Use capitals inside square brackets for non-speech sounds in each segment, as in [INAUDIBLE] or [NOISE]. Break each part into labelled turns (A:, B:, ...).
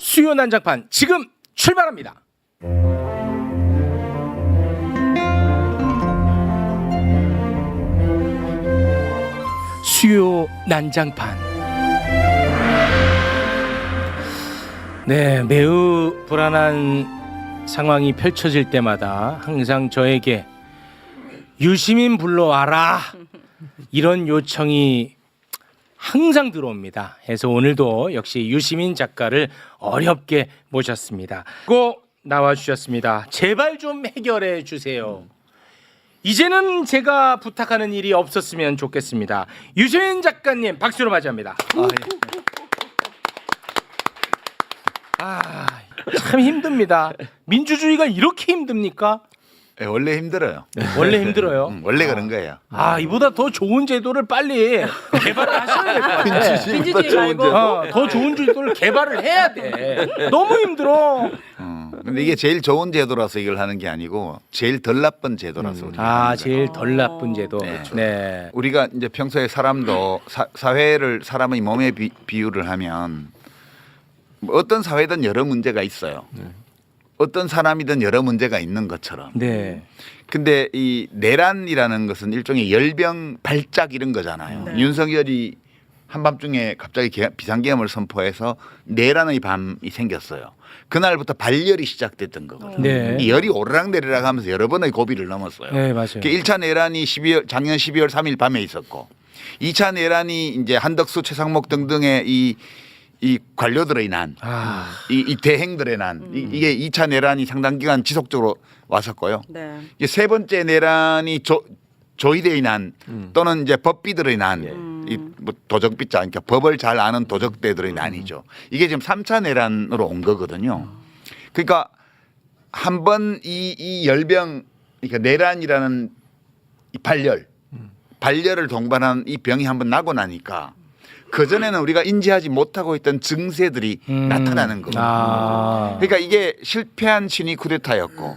A: 수요 난장판 지금 출발합니다. 수요 난장판. 네, 매우 불안한 상황이 펼쳐질 때마다 항상 저에게 유시민 불러와라 이런 요청이 항상 들어옵니다. 해서 오늘도 역시 유시민 작가를 어렵게 모셨습니다. 꼭 나와 주셨습니다. 제발 좀 해결해 주세요. 이제는 제가 부탁하는 일이 없었으면 좋겠습니다. 유시민 작가님 박수로 맞이합니다. 아, 참 힘듭니다. 민주주의가 이렇게 힘듭니까?
B: 예, 원래 힘들어요. [LAUGHS]
A: 원래 힘들어요.
B: 음, 원래 그런 거예요.
A: 아, 이보다 더 좋은 제도를 빨리 개발을 하셔야 될 것 같아.
C: 민주주의 말고
A: 어, 더 좋은 제도를 개발을 해야 돼. 너무 힘들어.
B: 어, 근데 이게 제일 좋은 제도라서 이걸 하는 게 아니고 제일 덜 나쁜 제도라서 우리가
A: 아,
B: 하는
A: 제일
B: 거예요.
A: 덜 나쁜 제도.
B: 네.
A: 네.
B: 우리가 이제 평소에 사람도 사, 사회를 사람의 몸에 비, 비유를 하면 뭐 어떤 사회든 여러 문제가 있어요. 어떤 사람이든 여러 문제가 있는 것처럼.
A: 네.
B: 근데 이 내란이라는 것은 일종의 열병 발작 이런 거잖아요.
C: 네.
B: 윤석열이 한밤중에 갑자기 개- 비상계엄을 선포해서 내란의 밤이 생겼어요. 그날부터 발열이 시작됐던 거거든요.
A: 네.
B: 이 열이 오르락내리락 하면서 여러 번의 고비를 넘었어요.
A: 네, 맞아요.
B: 그 1차 내란이 12월 작년 12월 3일 밤에 있었고 2차 내란이 이제 한덕수 최상목 등등의 이, 이 관료들의 난,
A: 아.
B: 이, 이 대행들의 난, 이, 이게 2차 내란이 상당 기간 지속적으로 왔었고요.
C: 네.
B: 이제 세 번째 내란이 조, 조이대의 난 또는 이제 법비들의 난,
C: 음.
B: 이뭐 도적비자, 그러니까 법을 잘 아는 도적대들의 난이죠. 이게 지금 3차 내란으로 온 거거든요. 그러니까 한 번 이 이 열병, 그러니까 내란이라는 이 발열, 발열을 동반한 이 병이 한 번 나고 나니까 그 전에는 우리가 인지하지 못하고 있던 증세들이
A: 음.
B: 나타나는 거예요.
A: 아.
B: 그러니까 이게 실패한 친위 쿠데타였고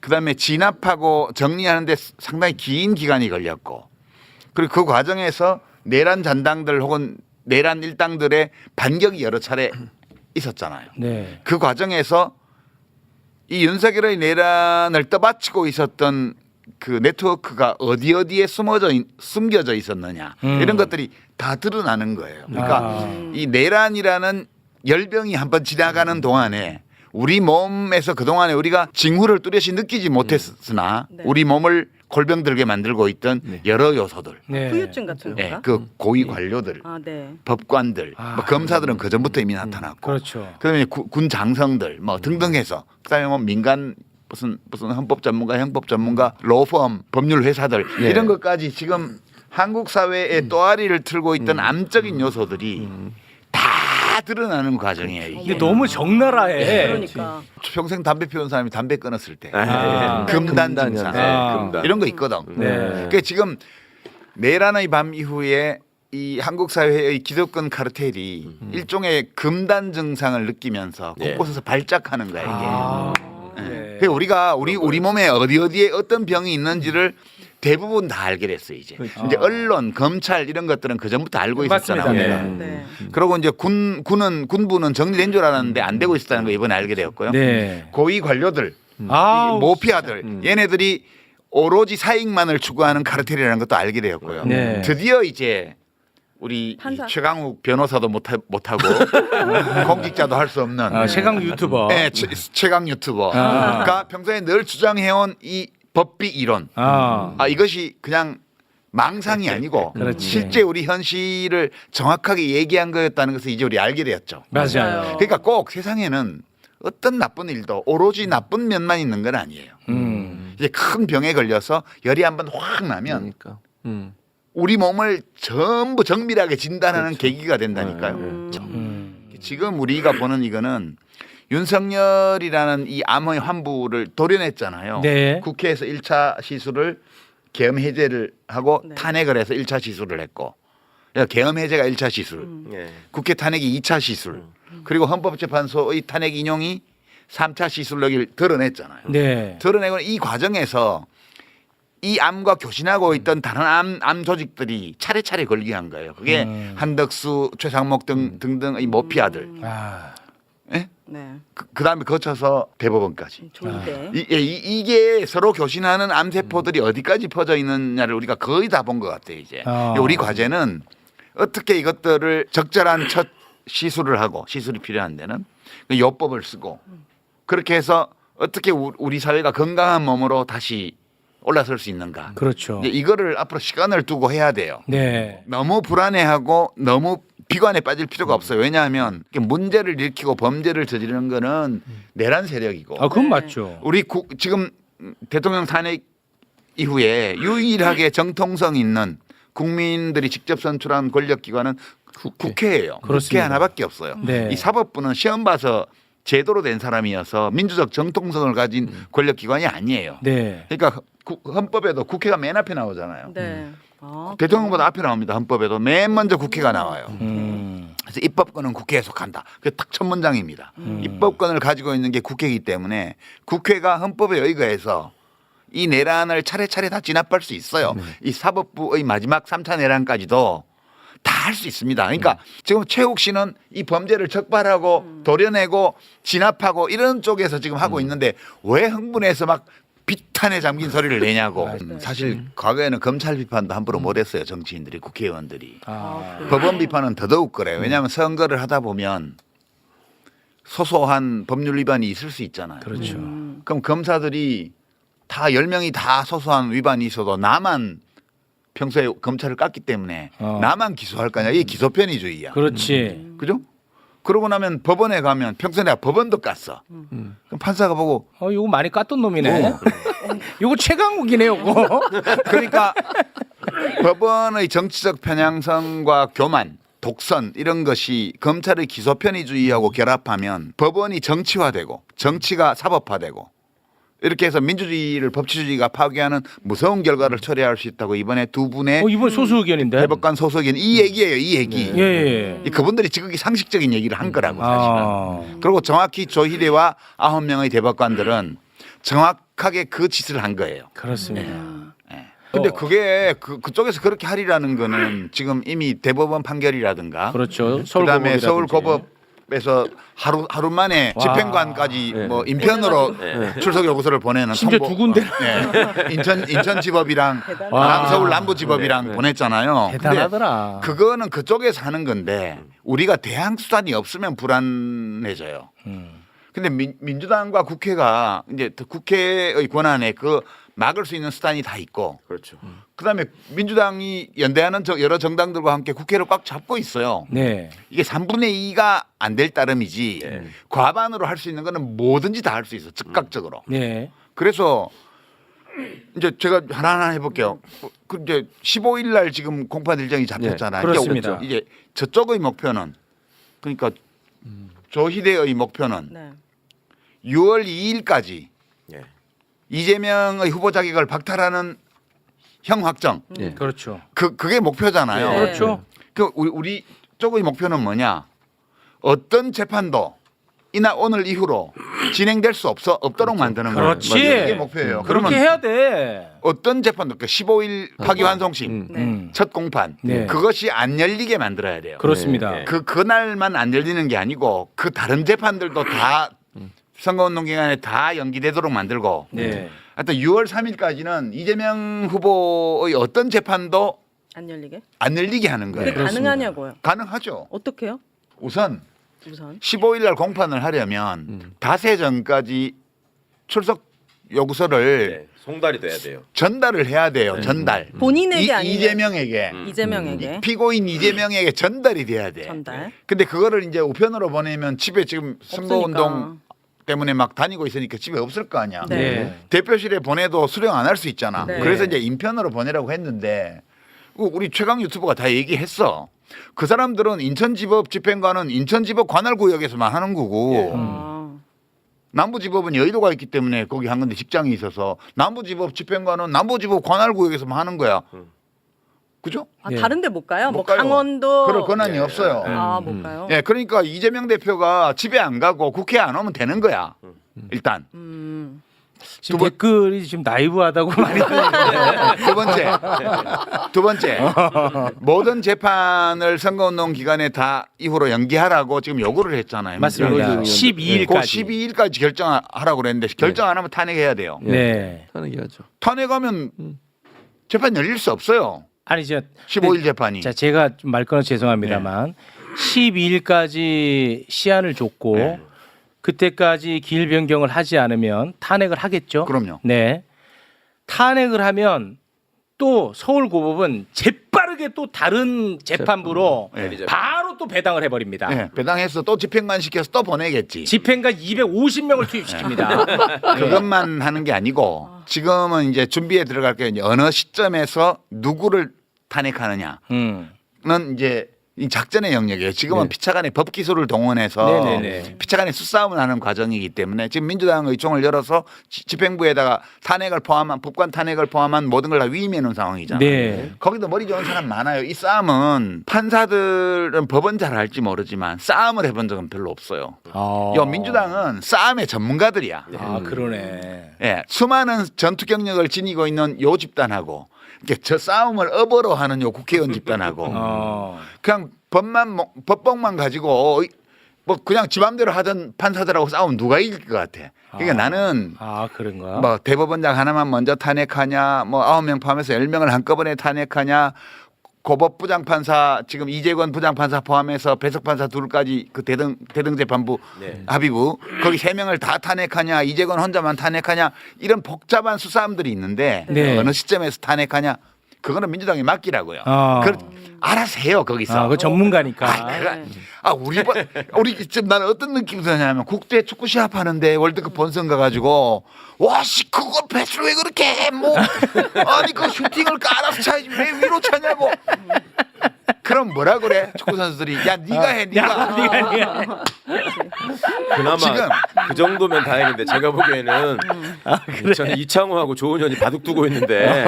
B: 그다음에 진압하고 정리하는데 상당히 긴 기간이 걸렸고 그리고 그 과정에서 내란 잔당들 혹은 내란 일당들의 반격이 여러 차례 있었잖아요.
A: 네.
B: 그 과정에서 이 윤석열의 내란을 떠받치고 있었던 그 네트워크가 어디 어디에 숨어져 있- 숨겨져 있었느냐
A: 음.
B: 이런 것들이 다 드러나는 거예요. 그러니까
A: 아.
B: 이 내란이라는 열병이 한번 지나가는 동안에 우리 몸에서 그 동안에 우리가 징후를 뚜렷이 느끼지 못했으나
C: 네.
B: 우리 몸을 골병들게 만들고 있던 여러 요소들,
A: 네.
C: 후유증 같은
B: 예,
C: 건가?
B: 그 고위 관료들,
C: 아, 네.
B: 법관들,
A: 아.
B: 뭐 검사들은 그 전부터 이미 나타났고
A: 그렇죠.
B: 그다음에 구- 군 장성들 뭐 등등해서 그다음에 뭐 민간 무슨 무슨 헌법 전문가, 형법 전문가, 로펌, 법률 회사들
A: 예.
B: 이런 것까지 지금 한국 사회의 또아리를 틀고 있던 암적인 요소들이 다 드러나는 과정이에요.
A: 이게
B: 이게
A: 너무 적나라해.
C: 그러니까
B: 평생 담배 피우는 사람이 담배 끊었을 때
A: 아.
B: 금단
D: 금단이요.
B: 증상
D: 네,
A: 아.
D: 금단.
B: 이런 거 있거든.
A: 네.
B: 그러니까 지금 내란의 밤 이후에 이 한국 사회의 기득권 카르텔이 일종의 금단 증상을 느끼면서
D: 네.
B: 곳곳에서 발작하는 거야 이게.
A: 아.
B: 네.
A: 네.
B: 그러니까 우리가 우리 우리 몸에 어디 어디에 어떤 병이 있는지를 대부분 다 알게 됐어 이제.
D: 그렇죠.
B: 이제 언론, 검찰 이런 것들은 그 전부터 알고 있었잖아요.
A: 맞습니다.
B: 우리가.
A: 네.
C: 네.
B: 그리고 이제 군 군은 군부는 정리된 줄 알았는데 안 되고 있었다는 거 이번에 알게 되었고요.
A: 네.
B: 고위 관료들,
A: 아,
B: 이 모피아들, 얘네들이 오로지 사익만을 추구하는 카르텔이라는 것도 알게 되었고요.
A: 네.
B: 드디어 이제 우리
C: 판사.
B: 이 최강욱 변호사도 못하, 못하고 [LAUGHS] 공직자도 할 수 없는
A: 아, 최강 유튜버.
B: 네, 최, 최강 유튜버가 평소에 늘 주장해온 이 법비 이론
A: 아.
B: 아 이것이 그냥 망상이 아니고
A: 그렇지.
B: 실제 우리 현실을 정확하게 얘기한 거였다는 것을 이제 우리 알게 되었죠.
A: 맞아요.
C: 맞아요.
B: 그러니까 꼭 세상에는 어떤 나쁜 일도 오로지 나쁜 면만 있는 건 아니에요.
A: 음.
B: 이제 큰 병에 걸려서 열이 한번 확 나면
D: 그러니까. 음.
B: 우리 몸을 전부 정밀하게 진단하는 계기가 된다니까요.
C: 음.
A: 음.
B: 지금 우리가 보는 이거는 윤석열이라는 이 암의 환부를 도려냈잖아요.
A: 네.
B: 국회에서 1차 시술을 계엄 해제를 하고
C: 네.
B: 탄핵을 해서 1차 시술을 했고 계엄 해제가 1차 시술,
C: 음.
D: 예.
B: 국회 탄핵이 2차 시술, 그리고 헌법재판소의 탄핵 인용이 3차 시술로 여기를 드러냈잖아요.
A: 네.
B: 드러내고 이 과정에서 이 암과 교신하고 있던 다른 암, 암 조직들이 차례차례 걸게 한 거예요. 그게
A: 음.
B: 한덕수, 최상목 등 등등의 모피아들.
A: 아.
B: 예?
C: 네.
B: 그, 그다음에 거쳐서 대법원까지.
C: 좋은데.
B: 이, 예, 이, 게 서로 교신하는 암세포들이 어디까지 퍼져 있느냐를 우리가 거의 다 본 것 같아요 이제.
A: 아.
B: 우리 과제는 어떻게 이것들을 적절한 첫 시술을 하고 시술이 필요한 데는 그 요법을 쓰고 그렇게 해서 어떻게 우- 우리 사회가 건강한 몸으로 다시 올라설 수 있는가.
A: 그렇죠.
B: 이제 이거를 앞으로 시간을 두고 해야 돼요.
A: 네.
B: 너무 불안해하고 너무 비관에 빠질 필요가 없어요. 왜냐하면 문제를 일으키고 범죄를 저지르는 거는 내란 세력이고
A: 아, 그건
C: 네.
A: 맞죠.
B: 우리 국, 지금 대통령 탄핵 이후에 유일하게 정통성 있는 국민들이 직접 선출한 권력기관은 국회. 예요 국회
A: 그렇습니다.
B: 하나밖에 없어요.
A: 네.
B: 이 사법부는 시험 봐서 제도로 된 사람이어서 민주적 정통성을 가진 권력기관이 아니에요.
A: 네.
B: 그러니까 구- 헌법에도 국회가 맨 앞에 나오잖아요.
C: 네. 아,
B: 대통령보다 앞에 나옵니다. 헌법에도 맨 먼저 국회가 나와요.
A: 음.
B: 그래서 입법권은 국회에 속한다. 그게 딱 첫 문장입니다. 입법권을 가지고 있는 게 국회이기 때문에 국회가 헌법에 의거해서 이 내란을 차례차례 다 진압할 수 있어요. 이 사법부의 마지막 3차 내란까지도 다 할 수 있습니다. 그러니까 지금 최욱 씨는 이 범죄를 적발하고 도려내고 진압하고 이런 쪽에서 지금 하고 있는데 왜 흥분해서 막 비탄에 잠긴 소리를 내냐고. 음, 사실 과거에는 검찰 비판도 함부로 못했어요. 정치인들이 국회의원들이.
A: 아.
B: 법원 비판은 더더욱 그래요. 왜냐하면 선거를 하다 보면 소소한 법률 위반이 있을 수 있잖아요.
A: 그렇죠.
C: 음.
B: 그럼 검사들이 다 10명이 다 소소한 위반이 있어도 나만 평소에 검찰을 깠기 때문에
A: 어.
B: 나만 기소할 거냐. 이게 기소편의주의야.
A: 그렇지.
B: 그죠? 그러고 나면 법원에 가면 평소에 내가 법원도 깠어.
A: 음.
B: 그럼 판사가 보고
A: 어, 이거 많이 깠던 놈이네. 이거 최강욱이네, [LAUGHS] 요거. [LAUGHS]
B: 그러니까 법원의 정치적 편향성과 교만, 독선 이런 것이 검찰의 기소 편의주의하고 결합하면 법원이 정치화되고 정치가 사법화되고 이렇게 해서 민주주의를 법치주의가 파괴하는 무서운 결과를 초래할 수 있다고 이번에 두 분의
A: 어, 이번 소수 의견인데.
B: 대법관 소속인 이 얘기예요. 이 얘기.
A: 예, 예.
B: 이 그분들이 지극히 상식적인 얘기를 한 거라고 사실은.
A: 아.
B: 그리고 정확히 조희대와 아홉 명의 대법관들은 정확하게 그 짓을 한 거예요.
A: 그렇습니다.
B: 예. 근데
A: 어.
B: 그게 그, 그쪽에서 그렇게 하리라는 거는 지금 이미 대법원 판결이라든가
A: 그렇죠. 서울
B: 그다음에. 서울 고법 에서 하루 하루 만에
A: 와.
B: 집행관까지
D: 네.
B: 뭐 인편으로 출석 요구서를 보내는
A: 심지어 두 군데.
B: 네. 인천 인천 지법이랑
C: 대단하다.
A: 와.
B: 남- 서울 남부 지법이랑 보냈잖아요. 근데
A: 대단하더라.
B: 그거는 그쪽에서 하는 건데 우리가 대항 수단이 없으면 불안해져요.
A: 음.
B: 근데 민, 민주당과 국회가 이제 더 국회의 권한에 그 막을 수 있는 수단이 다 있고
D: 그렇죠.
B: 그다음에 민주당이 연대하는 저 여러 정당들과 함께 국회를 꽉 잡고 있어요.
A: 네.
B: 이게 3분의 2가 안 될 따름이지
D: 네.
B: 과반으로 할 수 있는 거는 뭐든지 다 할 수 있어 즉각적으로.
A: 네.
B: 그래서 이제 제가 하나하나 해볼게요. 그 이제 15일 날 지금 공판 일정이 잡혔잖아요.
A: 네, 그렇습니다.
B: 이제, 저쪽의 목표는 그러니까 조희대의 목표는
C: 네.
B: 6월 2일까지
D: 예.
B: 이재명의 후보 자격을 박탈하는 형 확정.
D: 예.
A: 그렇죠.
B: 그 그게 목표잖아요.
C: 네.
A: 그렇죠.
B: 그 우리, 우리 쪽의 목표는 뭐냐? 어떤 재판도 이나 오늘 이후로 진행될 수 없어 없도록 만드는 거예요.
A: 그렇지.
B: 이게 목표예요.
A: 그렇게
B: 그러면
A: 해야 돼.
B: 어떤 재판도 그 15일 파기환송심
D: 음.
C: 네.
A: 음.
B: 첫 공판
A: 네.
B: 그것이 안 열리게 만들어야 돼요.
A: 그렇습니다.
D: 네, 네.
B: 그 그날만 안 열리는 게 아니고 그 다른 재판들도 다 선거운동 기간에 다 연기되도록 만들고
A: 네.
B: 하여튼 6월 3일까지는 이재명 후보의 어떤 재판도
C: 안 열리게?
B: 안 열리게 하는
C: 그게
B: 거예요.
C: 가능하냐고요?
B: 가능하죠.
C: 어떻게요?
B: 우선
C: 우선.
B: 15일 날 공판을 하려면
D: 음.
B: 닷새 전까지 출석 요구서를
D: 네. 송달이 돼야 돼요.
B: 전달을 해야 돼요. 전달.
C: 본인에게
B: 이,
C: 아니면
B: 이 재명에게
D: 음.
C: 이재명에게
B: 피고인 이재명에게 전달이 돼야 돼.
C: 전달.
B: 근데 그거를 이제 우편으로 보내면 집에 지금 선거운동. 때문에 막 다니고 있으니까 집에 없을 거 아니야.
C: 네.
A: 네.
B: 대표실에 보내도 수령 안 할 수 있잖아.
C: 네.
B: 그래서 이제 인편으로 보내라고 했는데 우- 우리 최강 유튜버가 다 얘기했어. 그 사람들은 인천지법 집행관은 인천지법 관할구역에서만 하는 거고
D: 예.
C: 아.
B: 남부지법은 여의도가 있기 때문에 거기 한 건데 직장이 있어서 남부지법 집행관은 남부지법 관할구역에서만 하는 거야.
D: 음.
B: 그죠?
C: 아,
A: 예.
C: 다른데 못 가요?
B: 뭐못 가요.
C: 강원도
B: 그럴 권한이
D: 예.
B: 없어요.
D: 예.
C: 아,
A: 음.
C: 못 가요?
B: 예, 그러니까 이재명 대표가 집에 안 가고 국회에 안 오면 되는 거야. 일단.
C: 음.
A: 지금
B: 두 번-
A: 댓글이 지금 나이브하다고 많이 [LAUGHS] 뜨는데
B: 두 번째, 두 번째 [LAUGHS] 모든 재판을 선거운동 기간에 다 이후로 연기하라고 지금 요구를 했잖아요.
A: 맞습니다.
B: 민주당이.
A: 12일까지.
B: 그 12일까지 결정하라고 그랬는데 결정 안 하면 탄핵해야 돼요.
A: 네.
D: 탄핵해야죠.
B: 탄핵하면 재판 열릴 수 없어요.
A: 아니 저
B: 15일 재판이.
A: 자 제가 좀말 끊어 죄송합니다만 12일까지 시한을 줬고
B: 네.
A: 그때까지 기일 변경을 하지 않으면 탄핵을 하겠죠.
B: 그럼요.
A: 네. 탄핵을 하면 또 서울고법은 재빠르게 또 다른 재판부로
B: 네.
A: 바로 또 배당을 해버립니다.
B: 네, 배당해서 또 집행관 시켜서 또 보내겠지.
A: 집행관 250명을 투입시킵니다. [LAUGHS]
B: 그것만 하는 게 아니고 지금은 이제 준비에 들어갈 게 이제 어느 시점에서 누구를 탄핵하느냐는
A: 음.
B: 이제 이 작전의 영역이에요. 지금은
D: 네.
B: 피차간의 법 기소를 동원해서
A: 네네네.
B: 피차간의 수싸움을 하는 과정이기 때문에 지금 민주당 의총을 열어서 지- 집행부에다가 탄핵을 포함한 법관 탄핵을 포함한 모든 걸 다 위임해 놓은 상황이잖아요.
A: 네.
B: 거기도 머리 좋은 사람 많아요. 이 싸움은 판사들은 법은 잘 알지 모르지만 싸움을 해본 적은 별로 없어요.
A: 어.
B: 요 민주당은 싸움의 전문가들이야.
A: 아 그러네.
B: 예, 수많은 전투 경력을 지니고 있는 요 집단하고 저 싸움을 업어로 하는 요 국회의원 집단하고 [LAUGHS]
A: 어.
B: 그냥 법만 뭐- 법복만 가지고 뭐 그냥 지 맘대로 하던 판사들하고 싸우면 누가 이길 것 같아. 그러니까
A: 아.
B: 나는
A: 아 그런가?
B: 뭐 대법원장 하나만 먼저 탄핵하냐, 뭐 아홉 명 포함해서 열 명을 한꺼번에 탄핵하냐, 고법 부장판사 지금 이재권 부장판사 포함해서 배석판사 둘까지 그 대등 대등재판부
D: 네.
B: 합의부 거기 세 명을 다 탄핵하냐, 이재권 혼자만 탄핵하냐 이런 복잡한 수사함들이 있는데
A: 네.
B: 어느 시점에서 탄핵하냐 그거는 민주당이 맡기라고요.
A: 어.
B: 그 알아서 해요 거기서.
A: 아, 그 전문가니까.
B: 아, 그래. 아 우리 번- 우리 지금 나는 어떤 느낌이 드냐면 국제 축구 시합 하는데 월드컵 본선 가가지고 와씨 그걸 패스를 왜 그렇게 해? 뭐 아니 그 슈팅을 깔아서 차야지 왜 위로 차냐고. 그럼 뭐라 그래 축구 선수들이 야 네가 해 네가.
A: 야, 네가 네가.
D: 그나마
B: 지금.
D: 그 정도면 다행인데 제가 보기에는 저는 이창호하고 조은현이 바둑 두고 있는데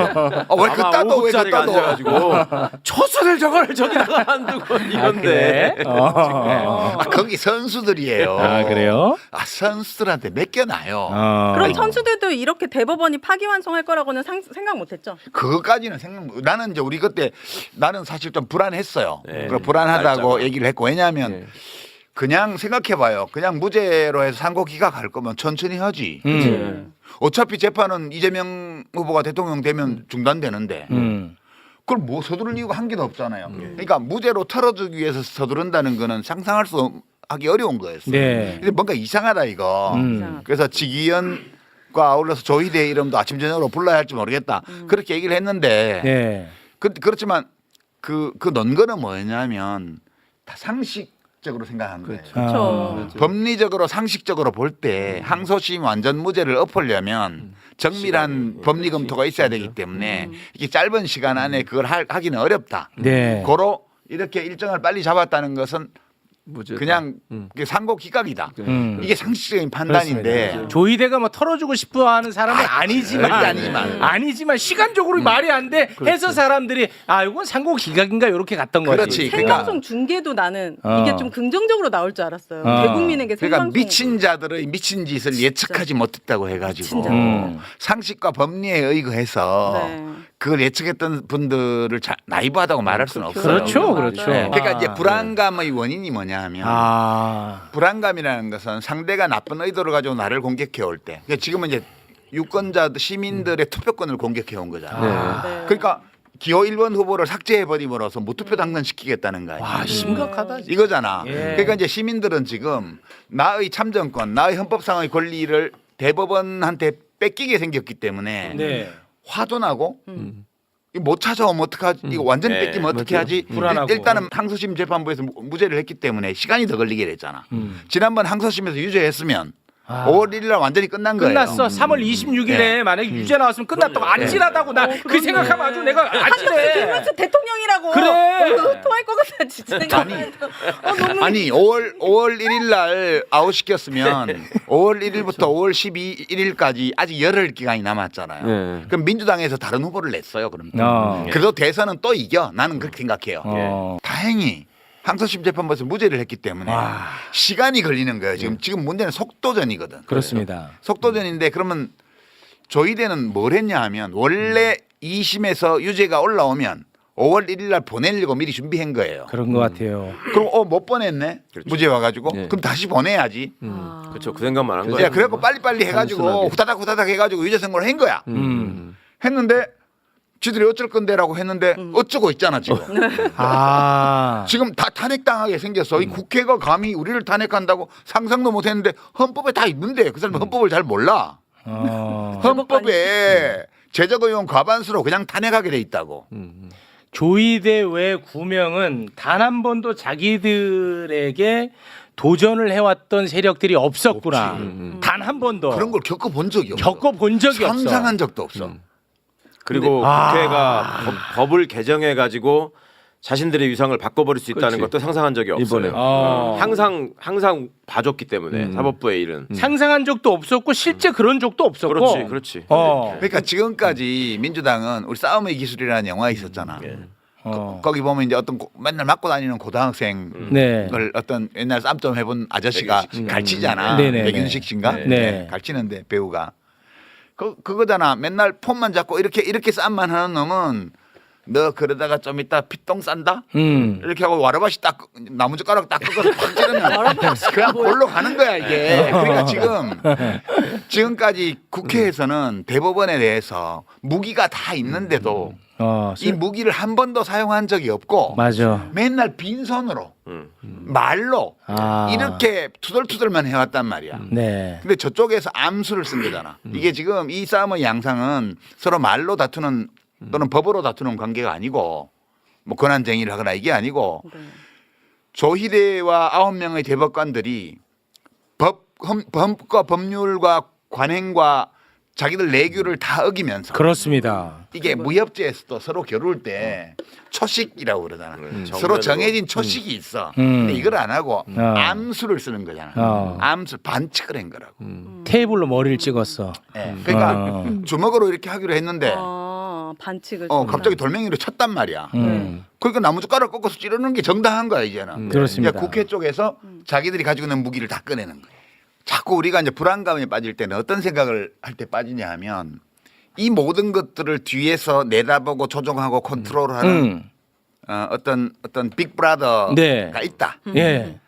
B: 어, 왜 그따도 왜
D: 자리가
B: 그 따도.
D: 앉아가지고 초수를 저걸 저기다가 안 두고 이건데
A: 그래? 어.
B: 아, 거기 선수들이에요.
A: 아 그래요?
B: 아 선수들한테 맡겨놔요.
A: 어.
C: 그럼 선수들도 이렇게 대법원이 파기환송할 거라고는 상, 생각 못했죠.
B: 그거까지는 생각 못- 나는 이제 우리 그때 나는 사실 좀 불안했어 요.
D: 네.
B: 그 불안하다고
D: 날짜가.
B: 얘기를 했고 왜냐하면
D: 네.
B: 그냥 생각해봐요. 그냥 무죄로 해서 상고 기각 할 거면 천천히 하지.
A: 음.
B: 어차피 재판은 이재명 후보가 대통령 되면 중단되는데
A: 음.
B: 그걸 뭐 서두를 이유가 한 개도 없잖아요. 그러니까 무죄로 털어주기 위해서 서두른다는 거는 상상할 수 없- 하기 어려운 거였어요.
A: 네.
B: 근데 뭔가 이상하다 이거.
A: 음.
B: 그래서 지기현과 아울러서 조희대 이름도 아침 저녁으로 불러야 할지 모르겠다. 그렇게 얘기를 했는데
A: 네.
B: 그, 그렇지만 그, 그 논거는 뭐였냐면 다 상식적으로 생각한 거예요.
C: 그렇죠.
B: 법리적으로 상식적으로 볼 때 항소심 완전 무죄를 엎으려면 정밀한 법리 검토가 있어야 되기 때문에 이게 짧은 시간 안에 그걸 할- 하기는 어렵다.
A: 네.
B: 고로 이렇게 일정을 빨리 잡았다는 것은
D: 무죄.
B: 그냥
D: 음.
B: 그게 상고 기각이다.
A: 음.
B: 이게 상식적인 판단인데
A: 그렇습니다. 조이대가 뭐 털어주고 싶어하는 사람은 아 니지만
B: 절대 아니지만.
A: 아니지만 시간적으로 말이 안 돼 해서 사람들이 아 이건 상고 기각인가 이렇게 갔던 거지.
B: 그렇지. 그러니까-
C: 생방송 중계도 나는
A: 어.
C: 이게 좀 긍정적으로 나올 줄 알았어요.
A: 어.
C: 대국민에게
B: 그러니까
C: 생방송
B: 미친 자들의 미친 짓을 예측하지 못했다고 해가지고
C: 진짜.
A: 음.
B: 상식과 법리에 의거해서
C: 네.
B: 그걸 예측했던 분들을 자, 나이브하다고 말할 수는 없어요.
A: 그렇죠,
C: 맞아요.
A: 그렇죠.
B: 네, 그러니까
A: 아,
B: 이제 불안감의 원인이 뭐냐하면
A: 아.
B: 불안감이라는 것은 상대가 나쁜 의도를 가지고 나를 공격해 올 때. 그러니까 지금은 이제 유권자 시민들의 투표권을 공격해 온 거잖아요.
D: 네.
C: 네.
B: 그러니까 기호 1번 후보를 삭제해 버림으로써 무투표 당선시키겠다는 거예요.
A: 와 심각하다.
B: 이거잖아.
A: 예.
B: 그러니까 이제 시민들은 지금 나의 참정권, 나의 헌법상의 권리를 대법원한테 뺏기게 생겼기 때문에
A: 네.
B: 화도 나고
D: 음.
B: 이거 못 찾아오면 어떡하지? 이거 완전히
D: 네,
B: 뺏기면 어떻게
D: 맞아요.
B: 하지?
A: 불안하고.
B: 일, 단은 항소심 재판부에서 무- 무죄를 했기 때문에 시간이 더 걸리게 됐잖아.
A: 음.
B: 지난번 항소심에서 유죄했으면
A: 아.
B: 5월 1일 날 완전히 끝난 거예요.
A: 끝났어. 3월 26일에
B: 네.
A: 만약에 유죄 나왔으면 끝났다고 아찔하다고 나그
C: 그러네.
A: 생각하면 아주 내가 아찔해.
C: 김문수 대통령이라고
A: 그래.
C: 어, 통할 것 같아 진짜 생각해도 어, 너무
B: 아니 5월 5월 1일 날 아웃 시켰으면 5월 1일부터 5월 12일까지 아직 열흘 기간이 남았잖아요.
D: 네.
B: 그럼 민주당에서 다른 후보를 냈어요. 그럼
A: 어.
B: 그래도 대선은 또 이겨. 나는 그렇게 생각해요.
A: 어.
B: 다행히 항소심 재판부에서 무죄를 했기 때문에
A: 와.
B: 시간이 걸리는 거예요. 지금 지금 문제는 속도전이거든.
A: 그렇습니다.
B: 속도전인데 그러면 조희대는 뭘 했냐 하면 원래 2심에서 유죄가 올라오면 5월 1일 날 보내려고 미리 준비한 거예요.
A: 그런 것 같아요.
B: 그럼 어 못 보냈네.
D: 그렇죠.
B: 무죄 와가지고
D: 네.
B: 그럼 다시 보내야지.
C: 아.
D: 그렇죠. 그 생각만
B: 한야
D: 거예요.
B: 그래갖고 빨리빨리 해가지고
D: 단순하게.
B: 후다닥 후다닥 해가지고 유죄 선고를 한 거야.
A: 음.
B: 했는데 지들이 어쩔 건데라고 했는데 어쩌고 있잖아 지금. [LAUGHS]
A: 아.
B: 지금 다 탄핵당하게 생겼어. 이 국회가 감히 우리를 탄핵한다고 상상도 못했는데 헌법에 다 있는데 그 사람 은 헌법을 잘 몰라.
A: 어. [LAUGHS]
B: 헌법에 제적 의원 과반수로 그냥 탄핵하게 돼 있다고.
A: 조이대 외 구명은 단 한 번도 자기들에게 도전을 해왔던 세력들이 없었구나. 단 한 번도
B: 그런 걸 겪어본 적이 없어.
A: 겪어본 적이 없어.
B: 상상한 적도 없어.
D: 그리고
A: 아.
D: 국회가 법, 을 개정해 가지고 자신들의 위상을 바꿔버릴 수 있다는
E: 그렇지.
D: 것도 상상한 적이 없어요.
E: 이번에.
A: 어.
D: 항상 항상 봐줬기 때문에
E: 음.
D: 사법부의 일은.
A: 상상한 적도 없었고 실제 그런 적도 없었고.
D: 그렇지, 그렇지.
A: 어.
B: 그러니까 지금까지 민주당은 우리 싸움의 기술이라는 영화 있었잖아.
A: 어.
B: 거기 보면 이제 어떤 고- 맨날 맞고 다니는 고등학생을
A: 네.
B: 어떤 옛날 쌈점 해본 아저씨가 가르치잖아.
A: 네네네.
B: 백윤식 씨인가?
A: 네.
B: 가르치는데 배우가 그 그거잖아. 맨날 폰만 잡고 이렇게 이렇게 쌈만 하는 놈은 너 그러다가 좀 이따 피똥 싼다.
A: 음.
B: 이렇게 하고 와라바시 딱 나무젓가락 딱 끄고서 팍 찌르면 [LAUGHS] 그냥 골로 가는 거야 이게. 그러니까 [LAUGHS] 지금 지금까지 국회에서는 대법원에 대해서 무기가 다 있는데도
A: 어.
B: 이 무기를 한 번도 사용한 적이 없고
A: 맞아.
B: 맨날 빈손으로
D: 음.
B: 말로
A: 아.
B: 이렇게 투덜투덜만 해왔단 말이야.
A: 네.
B: 근데 저쪽에서 암수를 쓴 거잖아. 이게 지금 이 싸움의 양상은 서로 말로 다투는 또는 법으로 다투는 관계가 아니고 뭐 권한쟁의를 하거나 이게 아니고
C: 네.
B: 조희대와 아홉 명의 대법관들이 법, 헌- 법과 법률과 관행과 자기들 내규를 다 어기면서
A: 그렇습니다.
B: 이게 무협지에서도 서로 겨룰 때 초식이라고 그러잖아.
D: 음,
B: 서로
D: 정면으로.
B: 정해진 초식이 있어.
A: 음.
B: 근데 이걸 안 하고
A: 어.
B: 암수를 쓰는 거잖아.
A: 어.
B: 암수 반칙을 한 거라고.
A: 테이블로 머리를 찍었어.
B: 예. 그러니까
A: 어.
B: 주먹으로 이렇게 하기로 했는데
C: 아, 반칙을.
B: 어. 갑자기 돌멩이로 쳤단 말이야.
A: 음.
B: 그러니까 나무젓가락 꺾어서 찌르는 게 정당한 거야 이제는.
A: 음, 그렇습니다.
B: 이제 국회 쪽에서 자기들이 가지고 있는 무기를 다 꺼내는 거예요. 자꾸 우리가 이제 불안감에 빠질 때는 어떤 생각을 할 때 빠지냐 하면 이 모든 것들을 뒤에서 내다보고 조종하고 컨트롤하는
A: 음.
B: 어, 어떤 어떤 빅브라더가
A: 네.
B: 있다.
A: 예.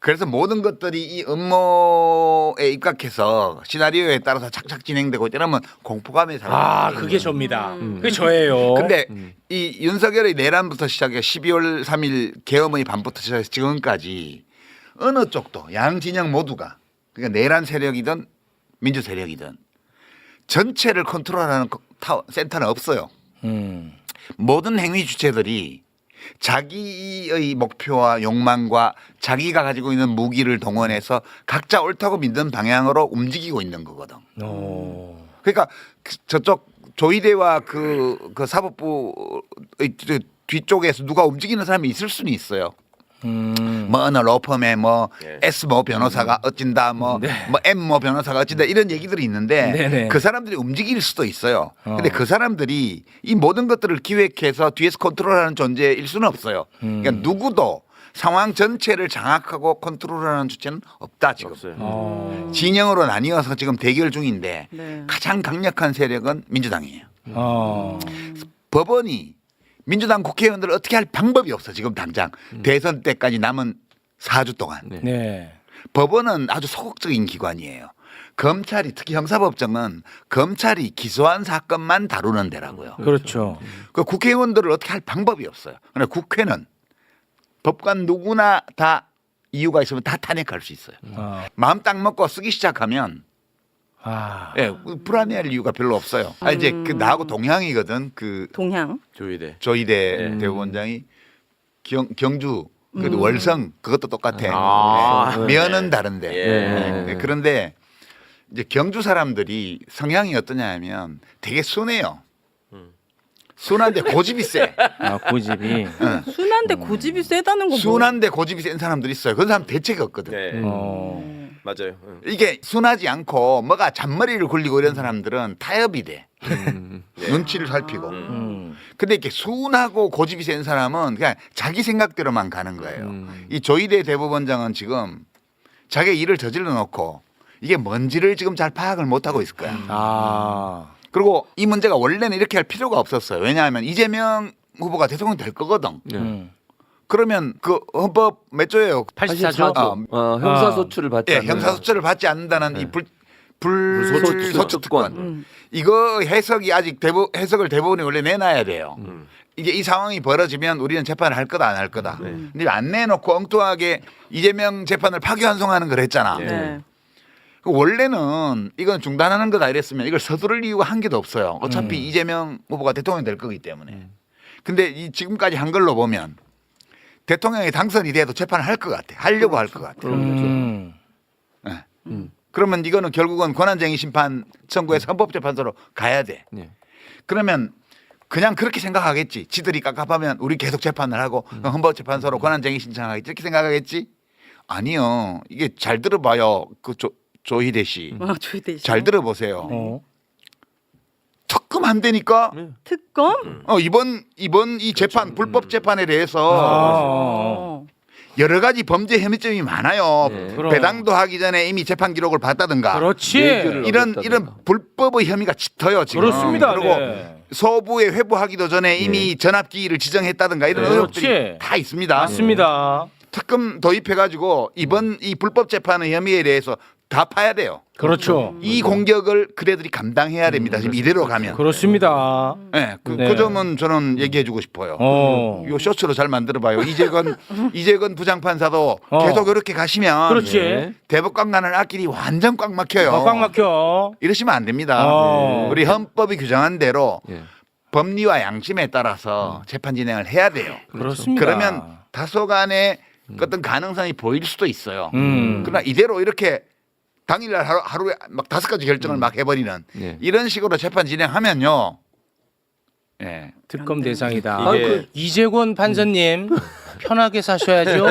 B: 그래서 모든 것들이 이 음모에 입각해서 시나리오에 따라서 착착 진행되고 이러면 공포감에 살아.
A: 아, 그게 접니다. 그게 저예요.
B: 근데 이 윤석열의 내란부터 시작해 12월 3일 계엄의 밤부터 시작해서 지금까지 어느 쪽도 양 진영 모두가 그러니까 내란 세력이든 민주 세력이든 전체를 컨트롤하는 센터는 없어요.
A: 음.
B: 모든 행위 주체들이 자기의 목표와 욕망과 자기가 가지고 있는 무기를 동원해서 각자 옳다고 믿는 방향으로 움직이고 있는 거거든.
A: 어.
B: 그러니까 그 저쪽 조이대와 그, 그 사법부의 뒤- 뒤쪽에서 누가 움직이는 사람이 있을 수는 있어요.
A: 음.
B: 뭐 어느 로펌에 뭐
D: 예.
B: S 모 변호사가 어찐다 뭐뭐 M 모 변호사가 어찐다 이런 얘기들이 있는데
A: 네네.
B: 그 사람들이 움직일 수도 있어요. 근데 그 사람들이 이 모든 것들을 기획해서 뒤에서 컨트롤하는 존재일 수는 없어요. 그러니까 누구도 상황 전체를 장악하고 컨트롤하는 주체는 없다 지금.
D: 없어요.
A: 어.
B: 진영으로 나뉘어서 지금 대결 중인데
C: 네.
B: 가장 강력한 세력은 민주당이에요.
A: 어.
B: 법원이 민주당 국회의원들을 어떻게 할 방법이 없어 지금 당장 대선 때까지 남은 4주 동안
E: 네.
A: 네.
B: 법원은 아주 소극적인 기관이에요. 검찰이 특히 형사법정은 검찰이 기소한 사건만 다루는 데라고요.
A: 그렇죠.
B: 그 국회의원들을 어떻게 할 방법이 없어요. 그러나 국회는 법관 누구나 다 이유가 있으면 다 탄핵할 수 있어요.
A: 어.
B: 마음 딱 먹고 쓰기 시작하면
A: 아.
B: 예, 불안해할 이유가 별로 없어요. 아 이제 그 나하고 동향이거든. 그
C: 동향.
D: 조이대.
B: 조이대
A: 네.
B: 대법원장이 경, 경주
A: 음.
B: 그 월성 그것도 똑같아.
D: 아.
B: 네. 면은 다른데.
D: 예.
B: 네. 그런데 이제 경주 사람들이 성향이 어떠냐면 되게 순해요. 순한데 고집이 세.
A: 아, 고집이.
C: 순한데 고집이 세다는 건 뭐?
B: 순한데 고집이 센 사람들이 있어요. 그런 사람 대책이 없거든.
D: 네.
A: 어.
D: 맞아요. 응.
B: 이게 순하지 않고 뭐가 잔머리를 굴리고 이런 사람들은 타협이 돼. [LAUGHS]
D: 네.
B: 눈치를 살피고.
A: 음.
B: 근데 이렇게 순하고 고집이 센 사람은 그냥 자기 생각대로만 가는 거예요.
E: 음.
B: 이 조이대 대법원장은 지금 자기 일을 저질러 놓고 이게 뭔지를 지금 잘 파악을 못 하고 있을 거야.
A: 아.
B: 그리고 이 문제가 원래는 이렇게 할 필요가 없었어요. 왜냐하면 이재명 후보가 대통령 될 거거든.
A: 음.
B: 그러면 그 헌법 몇 조예요?
A: 84조.
B: 어,
E: 어, 형사소출을 받지
B: 예,
E: 않는
B: 형사소출을 받지 않는다는 이 불,
E: 불소추
B: 불소추 특권.
C: 음.
B: 이거 해석이 아직 대부, 해석을 대부분이 원래 내놔야 돼요.
D: 음.
B: 이게 이 상황이 벌어지면 우리는 재판을 할 거다 안 할 거다.
D: 네.
B: 근데 안 내놓고 엉뚱하게 이재명 재판을 파기환송하는 걸 했잖아.
D: 네.
C: 네.
B: 그 원래는 이건 중단하는 거다 이랬으면 이걸 서두를 이유가 한 개도 없어요. 어차피
A: 음.
B: 이재명 후보가 대통령 될 거기 때문에. 근데 이 지금까지 한 걸로 보면 대통령이 당선이 돼도 재판을 할 것 같아. 하려고 할 것 같아.
A: 음.
B: 예.
E: 음.
B: 그러면 이거는 결국은 권한쟁의 심판 청구해서 헌법재판소로 가야 돼.
E: 예.
B: 그러면 그냥 그렇게 생각하겠지. 지들이 깝깝하면 우리 계속 재판을 하고
E: 음.
B: 헌법재판소로 권한쟁의 신청하겠지. 이렇게 생각하겠지? 아니요. 이게 잘 들어봐요. 그 조, 조희대 씨.
C: 아, 조희대 씨.
B: 잘 들어보세요.
A: 어.
B: 특검 안 되니까
C: 특검?
B: 어, 이번 이번 이 재판 불법 재판에 대해서
A: 아.
C: 어.
B: 여러 가지 범죄 혐의점이 많아요.
E: 네.
A: 그럼.
B: 배당도 하기 전에 이미 재판 기록을 봤다든가
A: 그렇지.
E: 얘기를
B: 이런. 이런 불법의 혐의가 짙어요 지금.
A: 그렇습니다.
B: 그리고
A: 네.
B: 서부에 회부하기도 전에 이미 전압기일을 지정했다든가 이런
A: 네.
B: 의혹들이
A: 그렇지.
B: 다 있습니다.
A: 맞습니다.
B: 특검 도입해가지고 이번 이 불법 재판의 혐의에 대해서 다 파야 돼요.
A: 그렇죠.
B: 이 공격을 그래들이 감당해야 됩니다. 지금 이대로 가면.
A: 그렇습니다.
B: 네, 그,
A: 네.
B: 그 점은 저는 얘기해주고 싶어요.
A: 어.
B: 요 쇼츠로 잘 만들어봐요. 이재건 [LAUGHS] 이재건 부장판사도
A: 어.
B: 계속 이렇게 가시면
A: 그렇지.
E: 예.
B: 대법관 가는 앞길이 완전 꽉 막혀요.
A: 어, 꽉 막혀.
B: 이러시면 안 됩니다.
A: 어.
B: 우리 헌법이 규정한 대로
E: 예.
B: 법리와 양심에 따라서 재판 진행을 해야 돼요.
A: 그렇습니다.
B: 그러면 다소간의 어떤 가능성이 보일 수도 있어요.
A: 음.
B: 그러나 이대로 이렇게 당일날 하루, 하루에 막 다섯 가지 결정을 막 해버리는
E: 예.
B: 이런 식으로 재판 진행하면요. 예.
A: 특검 대상이다.
E: 아,
D: 이게-
E: 그-
A: 이재권 판사님 [LAUGHS] 편하게 사셔야죠.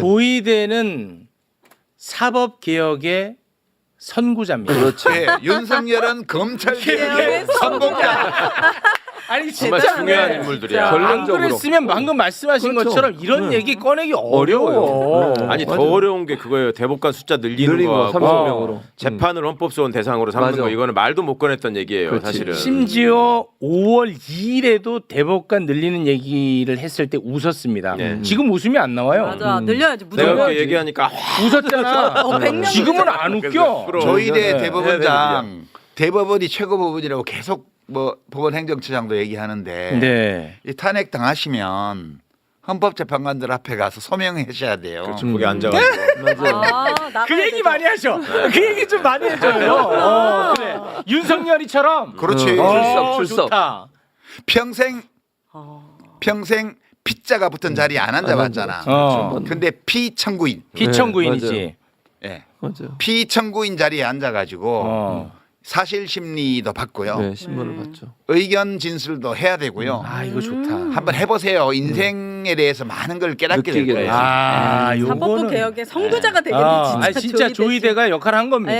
A: 조이대는 사법 개혁의 선구자입니다.
E: 그렇죠.
B: 예, 윤석열은 검찰 [LAUGHS] 개혁의 선봉자.
A: 아니
D: 정말
A: 진짜
D: 중요한
A: 네.
D: 인물들이야.
A: 안
E: 결론적으로.
A: 그랬으면 방금 말씀하신
E: 그렇죠.
A: 것처럼 이런
E: 네.
A: 얘기 꺼내기 어려워요.
E: 어려워요.
D: 아니 더. 어려운 게 그거예요. 대법관 숫자 늘리는
E: 늘린 거
D: 거하고
E: 30명으로.
D: 재판을 헌법소원 대상으로 삼는
E: 맞아.
D: 거 이거는 말도 못 꺼냈던 얘기예요.
E: 그렇지.
D: 사실은.
A: 심지어 5월 2일에도 대법관 늘리는 얘기를 했을 때 웃었습니다.
D: 네.
A: 지금 웃음이 안 나와요.
C: 맞아.
E: 음.
C: 늘려야지.
D: 내가
C: 무조건.
D: 그렇게 얘기하니까 아,
A: 웃었잖아.
C: 어, 명
A: 지금은 안 웃겨.
D: 그럼.
B: 조희대
A: 네.
B: 대법원장 대법원이 최고 법원이라고 계속 뭐 법원 행정처장도 얘기하는데
A: 네.
B: 이 탄핵 당하시면 헌법재판관들 앞에 가서 소명하셔야 돼요.
D: 그렇죠. 거기 앉아가지고
E: 맞아요.
C: 아, 나가야
A: 그 얘기
C: 되죠.
A: 많이 하셔. 그 얘기 좀 많이 해줘요. 어, 그래. 윤석열이처럼.
B: 그렇지.
E: 어.
A: 어,
E: 출석.
A: 좋다.
B: 평생
C: 어.
B: 평생 피자가 붙은 자리에 안 앉아봤잖아.
A: 어.
B: 근데 피청구인,
A: 피청구인이지.
B: 예,
E: 맞아요.
B: 피청구인 자리에 앉아가지고
A: 어.
B: 사실 심리도 받고요,
E: 네, 신문을
C: 음.
E: 봤죠.
B: 의견 진술도 해야 되고요.
A: 아 이거 좋다.
B: 한번 해보세요. 인생에 대해서 많은 걸 깨닫게 될
E: 느끼게
B: 거예요.
E: 되죠.
A: 아, 요거는
C: 사법부 개혁의 선구자가 되겠네
A: 아,
C: 진짜.
A: 아니, 진짜. 조이대가 역할을 한 겁니다.
C: 네.